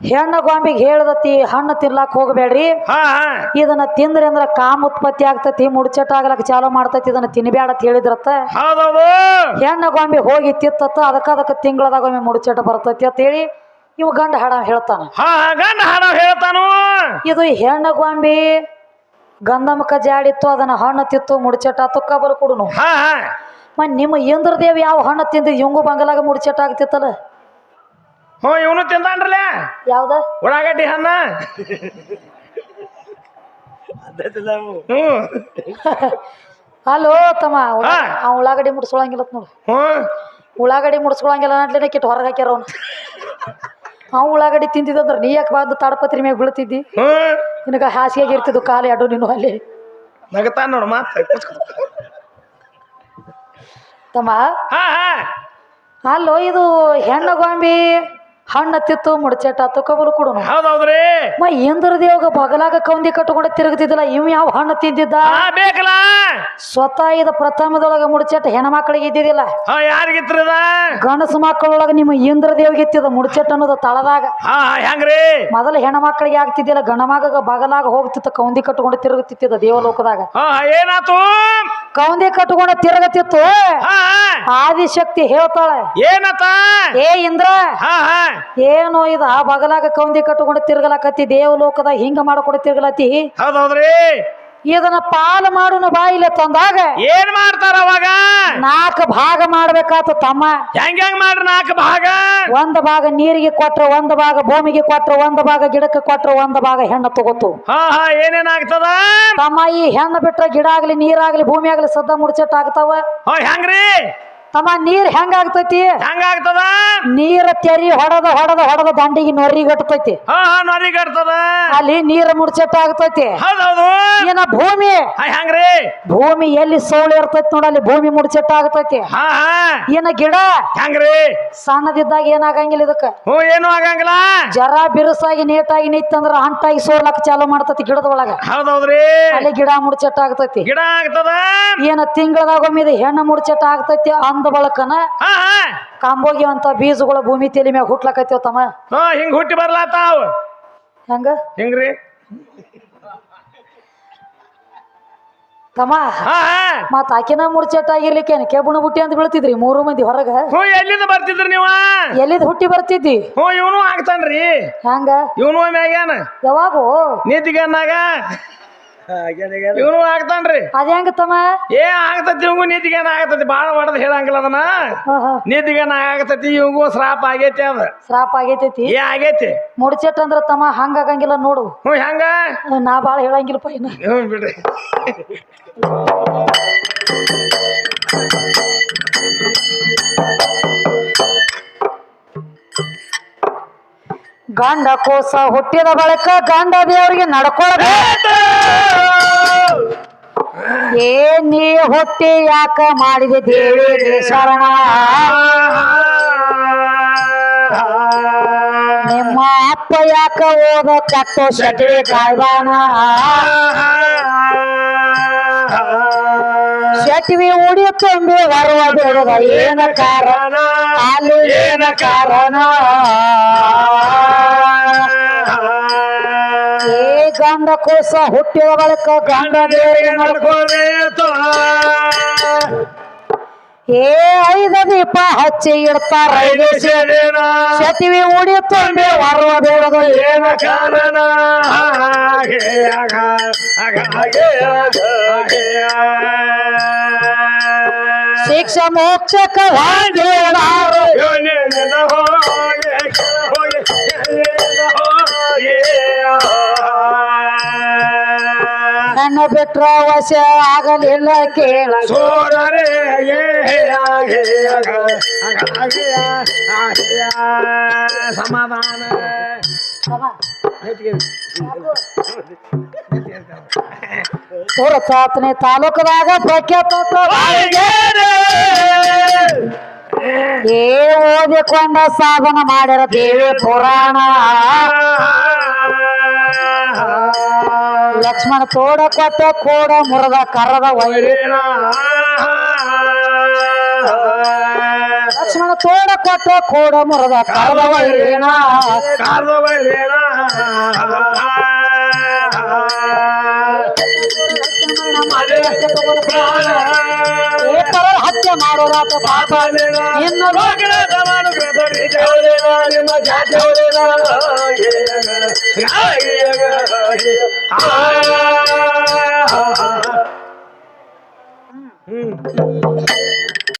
ಹೆಣ್ಣ ಗೊಂಬಿಗೆ ಹೇಳ್ದತಿ ಹಣ್ಣು ತಿನ್ಲಾಕ್ ಹೋಗ್ಬೇಡ್ರಿ. ಹಾ ಹಾ. ಇದನ್ನ ತಿಂದ್ರಿ ಅಂದ್ರ ಕಾಮ ಉತ್ಪತ್ತಿ ಆಗ್ತತಿ ಮುಡ್ಚಟ ಆಗ್ಲಕ್ ಚಾಲು ಮಾಡ್ತತಿ ಇದನ್ನ ತಿನ್ಬೇಡ ಅಂತ ಹೇಳಿದ್ರತ್ತ. ಹೌದೌದು. ಹೆಣ್ಣ ಗೊಂಬಿ ಹೋಗಿ ತಿತ್ತತ್ತ ಅದಕ್ಕ ಅದಕ್ಕ ತಿಂಗಳದಾಗ ಒಮ್ಮೆ ಮುಡ್ಚಟ ಬರ್ತತಿ ಅಂತ ಹೇಳಿ ಇವ ಗಂಡ ಹಾಡ ಹೇಳ್ತಾನ. ಹಾ ಹಾ ಗಂಡ ಹಾಡ ಹೇಳ್ತಾನು. ಇದು ಹೆಣ್ಣ ಗೊಂಬಿ ಗಂಧಮಕ ಜಾಡಿತ್ತು ಅದನ್ನ ಹಣ್ಣು ತಿತ್ತು ಮುಡ್ಚಟ ತುಕ್ಕ ಬರ್ಕೊಡುನು ಹಾ ಹಾ. ಮ ನಿಮ್ಮ ಇಂದ್ರದೇವ್ ಯಾವ ಹಣ್ಣು ತಿಂದ ಇವಂಗು ಬಂಗಲಾಗ ಮುಡ್ಚಟ ಆಗ್ತಿತ್ತಲ್ಲ? ಹ್ಞೂ ಇವನು ತಿಂದಾನ್ರಲ್ಲ? ಯಾವ್ದ? ಉಳ್ಳಾಗಡ್ಡಿ ಹಣ್ಣ. ಹ್ಞೂ. ಹಲೋ ತಮ್ಮ ಹಾ. ಆ ಉಳ್ಳಾಗಡ್ಡಿ ಮುಡ್ಸ್ಕೊಳಂಗಿಲ್ಲ ನೋಡು. ಹ್ಞೂ. ಉಳ್ಳಾಗಡ್ಡಿ ಮುಡ್ಸ್ಕೊಳಂಗಿಲ್ಲ ಅಂಟ್ಲೇನೆ ಕಿಟ್ ಹೊರಗೆ ಹಾಕ್ಯಾರ ಅವನು. ಆ ಉಳ್ಳಾಗಡ್ಡಿ ತಿಂತಿದ್ದಂದ್ರ ನೀ ಯಾಕೆ ಬಾದ್ದು ತಾಡಪತ್ರಿ ಮ್ಯಾಗ ಬೀಳ್ತಿದ್ದಿ? ಹ್ಞೂ. ನಿನಗೆ ಹಾಸಿಗೆಗೆ ಇರ್ತಿದ್ದು ಕಾಲು ಎರಡು ನೀನು ಅಲ್ಲಿ. ನಗತಾನ ನೋಡು ಮಾತು. ತಮ್ಮ. ಹಾ ಹಾ. ಅಲ್ಲೋ ಇದು ಹೆಣ್ಣು ಗೊಂಬಿ. ಹಣ್ಣು ತಿತ್ತು ಆತು ಕಬಲು ಕೊಡು ಹೌದೌದ್ರಿ? ಮ ಇಂದ್ರ ದೇವಗ ಬಗಲಾಗ ಕೌಂದಿ ಕಟ್ಟಕೊಂಡು ತಿರುಗ್ತಿದ್ದಿಲ್ಲ ಇವ್ ಯಾವ ಹಣ್ಣು ತಿಂದಿದ್ದ? ಬೇಕಲ್ಲ? ಸ್ವತಃ ಇದ ಪ್ರಥಮದೊಳಗ ಮುಡಚೆಟ್ ಹೆಣ್ಮಕ್ಳಿಗೆ ಇದ್ದಿದ್ದಿಲ್ಲ. ಯಾರಿಗೆ ಯಾರಿಗಿತ್ರದ ಗಂಡಸು ಮಕ್ಕಳೊಳಗ ನಿಮ್ಮ ಇಂದ್ರ ದೇವ್ಗೆ ಇತ್ತಿದ ಮುಡಚೆಟ್ ಅನ್ನೋದು ತಳದಾಗ. ಹೆಂಗ್ರಿ? ಹೆಣ ಹೆಣ್ಮಕ್ಳಿಗೆ ಆಗ್ತಿದ್ದಿಲ್ಲ ಗಣಮಗ ಬಗಲಾಗ ಹೋಗ್ತಿತ್ತ ಕೌಂದಿ ಕಟ್ಟುಕೊಂಡು ತಿರುಗುತ್ತಿದ್ದ ದೇವಲೋಕದಾಗ. ಏನಾತು? ಕೌಂದಿ ಕಟ್ಕೊಂಡು ತಿರುಗತಿತ್ತು. ಆದಿಶಕ್ತಿ ಹೇಳ್ತಾಳೆ. ಏನತ್ತ ಏ ಇಂದ್ರ ಏನು ಇದು ಆ ಬಗಲಾಗ ಕೌಂದಿ ಕಟ್ಕೊಂಡು ತಿರುಗಲಕತ್ತಿ ದೇವಲೋಕದಾಗ ಹಿಂಗ ಮಾಡ್ಕೊಂಡು ತಿರುಗಲತ್ತಿ? ಹೌದೌದ್ರಿ ಇದನ್ನ ಪಾಲು ಮಾಡುನು ಬಾಯಿಲ ತಂದಾಗ ಏನ್ ಮಾಡ್ತಾರ ಅವಾಗ? ನಾಲ್ಕು ಭಾಗ ಮಾಡ್ಬೇಕಾತು ತಮ್ಮ. ಹೆಂಗ್ ಹೆಂಗ್ ಮಾಡ್ರಿ ನಾಲ್ಕು ಭಾಗ? ಒಂದ್ ಭಾಗ ನೀರಿಗೆ ಕೊಟ್ರ ಒಂದ್ ಭಾಗ ಭೂಮಿಗೆ ಕೊಟ್ರ ಒಂದ್ ಭಾಗ ಗಿಡಕ್ಕೆ ಕೊಟ್ರ ಒಂದ್ ಭಾಗ ಹೆಣ್ಣು ತಗೋತು. ಹಾ ಹಾ ಏನೇನಾಗ್ತದ ತಮ್ಮ ಈ ಹೆಣ್ಣು ಬಿಟ್ರ ಗಿಡ ಆಗ್ಲಿ ನೀರಾಗ್ಲಿ ಭೂಮಿ ಆಗ್ಲಿ ಸದ್ದ ಮುಡ್ಚಟ್ ಆಗ್ತಾವ. ಹಾ ಹೆಂಗ್ರಿ? ತಮ್ಮ ನೀರ್ ಹೆಂಗಾಗ್ತೈತಿ? ಹೆಂಗಾಗ್ತದ? ನೀರ ತೆರಿ ಹೊಡದ ಹೊಡೆದ ಹೊಡದ ದಂಡಿಗೆ ನೊರಿ ಗಟ್ಟತೈತಿ. ಹಾ ಹಾ ಅಲ್ಲಿ ನೀರ ಮುಡ್ಚಪ್ಪ ಆಗ್ತೈತಿ. ಹೌದೌದು. ಏನ ಭೂಮಿ. ಹಾ ಹೆಂಗ್ರಿ? ಭೂಮಿ ಎಲ್ಲಿ ಸೋಳು ಇರ್ತೈತಿ ನೋಡಲ್ಲಿ ಭೂಮಿ ಮುಡ್ಚಪ್ಪ ಆಗ್ತೈತಿ. ಹಾ ಹಾ. ಏನ ಗಿಡ. ಹೆಂಗ್ರಿ? ಸಣ್ಣದಿದ್ದಾಗ ಏನಾಗಂಗಿಲ್ಲ ಇದಕ್ಕ. ಹ್ಞೂ ಏನು ಆಗಂಗಿಲ್ಲ. ಜರ ಬಿರುಸಾಗಿ ನೀಟಾಗಿ ನಿಂತಂದ್ರ ಅಂಟಾಗಿ ಸೋರ್ಲಕ್ ಚಾಲು ಮಾಡ್ತೈತಿ ಗಿಡದ ಒಳಗ. ಹೌದೌದ್ರಿ. ಅಲ್ಲಿ ಗಿಡ ಮುಡ್ಚಟ್ಟ ಆಗ್ತೈತಿ. ಗಿಡ ಆಗ್ತದ. ಏನ ತಿಂಗಳದಾಗೊಮ್ಮೆ ಇದು ಹೆಣ್ಣು ಮುಡ್ಚಟ್ ಆಗ್ತೈತಿ ಅಂದ ಬಳಕನ ಹಾ ಹಾ. ಕಾಂಬೋಗಿವಂತ ಬೀಜಗಳು ಭೂಮಿ ತಲೆ ಮ್ಯಾಗ ಹುಟ್ಲಕತ್ತೀವ ತಮ್ಮ. ಹಾ ಹಿಂಗ್ ಹುಟ್ಟಿ ಬರ್ಲಾತಾವ್ ಹೆಂಗ? ಹಿಂಗ್ರಿ? ತಮ್ಮ ಹಾ ಹಾ. ಮತ್ ಆಕಿನ ಮುಡ್ಚಟ್ ಆಗಿರ್ಲಿಕ್ಕೇನು? ಕೆಬ್ಬಣ ಬುಟ್ಟಿ ಅಂತ ಬೀಳ್ತಿದ್ರಿ ಮೂರು ಮಂದಿ ಹೊರಗ? ಹ್ಞೂ ಎಲ್ಲಿಂದ ಬರ್ತಿದ್ರಿ ನೀವ? ಎಲ್ಲಿದ್ ಹುಟ್ಟಿ ಬರ್ತಿದ್ದಿ? ಹ್ಞೂ ಇವನು ಆಗ್ತಾನ್ರಿ. ಹೆಂಗ? ಇವನು ಮ್ಯಾಗ್ಯಾನ ಯಾವಾಗೂ? ನೀತಿಗನ್ನಾಗ ಇವನು ಆಗ್ತಾನ್ರಿ. ಅದ ಹೆಂಗ ತಮ್ಮ? ಏ ಆಗ್ತತಿ ಇವಂಗು ನೀತಿಗೇನ ಆಗತತಿ? ಬಾಳ ಹೊಡೆದ್ ಹೇಳಂಗಿಲ್ಲ ಅದನ್ನ. ನೀತಿಗೇನ ಆಗತತಿ? ಇವಂಗು ಶ್ರಾಪ ಆಗೈತಿ ಅದ. ಶ್ರಾಪ ಆಗೈತೈತಿ? ಏ ಆಗೈತಿ. ಮುಡಚೆಟ್ ಅಂದ್ರ ತಮ್ಮ ಹಂಗ ಆಗಂಗಿಲ್ಲ ನೋಡು. ಹ್ಞೂ ಹೆಂಗ? ನಾ ಬಾಳ ಹೇಳಂಗಿಲ್ಲಪ್ಪ ಇನ್ನ. ಹ್ಞೂ ಬಿಡ್ರಿ. ಗಂಡ ಕೋಸ ಹುಟ್ಟಿದ ಬಳಿಕ ಗಂಡ ದೇವರಿಗೆ ನಡ್ಕೊಳ್ಬೇಕು ಏ ನೀ ಹುಟ್ಟಿ ಯಾಕ ಮಾಡಿದೆ ದೇವಿ ಶರಣ? ನಿಮ್ಮ ಅಪ್ಪ ಯಾಕ ಓದ ಕಟ್ಟು ಶಟಿ ಕಾಯ್ದಾನ? ಶಟಿವಿ ಉಡಿ ತುಂಬಿ ಬರುವ ಏನ ಕಾರಣ? ಅಲ್ಲಿ ಏನ ಕಾರಣ? ಗಂಡ ಕೋಸ ಹುಟ್ಟಿದ ಬಳಿಕ ಗಂಡ ದೇವರಿಗೆ ನಡ್ಕೊ ಏ ಐದ ದೀಪ ಹಚ್ಚಿ ಇಡ್ತಾರ ಸತಿವಿ ಉಡಿ ತುಂಬಿ ಬರುವ ಬಿಡದ ಏನ ಕಾರಣ? ಶಿಕ್ಷ ಮೋಕ್ಷಕ ಹಾಂಗೇನಾರು ನನ್ನ ಬಿಟ್ರ ವಶ ಆಗಲಿಲ್ಲ ಕೇಳ. ಸೋರರೆ ಸಮಾಧಾನ. ಹೊರತಾತನೆ ತಾಲೂಕದಾಗ ಪ್ರಖ್ಯಾತ ಏ ಓದಿಕೊಂಡ ಸಾಧನ ಮಾಡ್ಯಾರ ದೇವಿ ಪುರಾಣ. ಲಕ್ಷ್ಮಣ ತೋಡ ಕೊಟ್ಟ ಕೋಡ ಮುರದ ಕರದ ವೈರಿ. ಲಕ್ಷ್ಮಣ ತೋಡ ಕೊಟ್ಟ ಕೋಡ ಮುರದ ಕರದ ಏ ಕರಳ ಹತ್ಯೆ ಮಾಡೋರ ಪಾಪ. ಇನ್ನು 啊啊啊！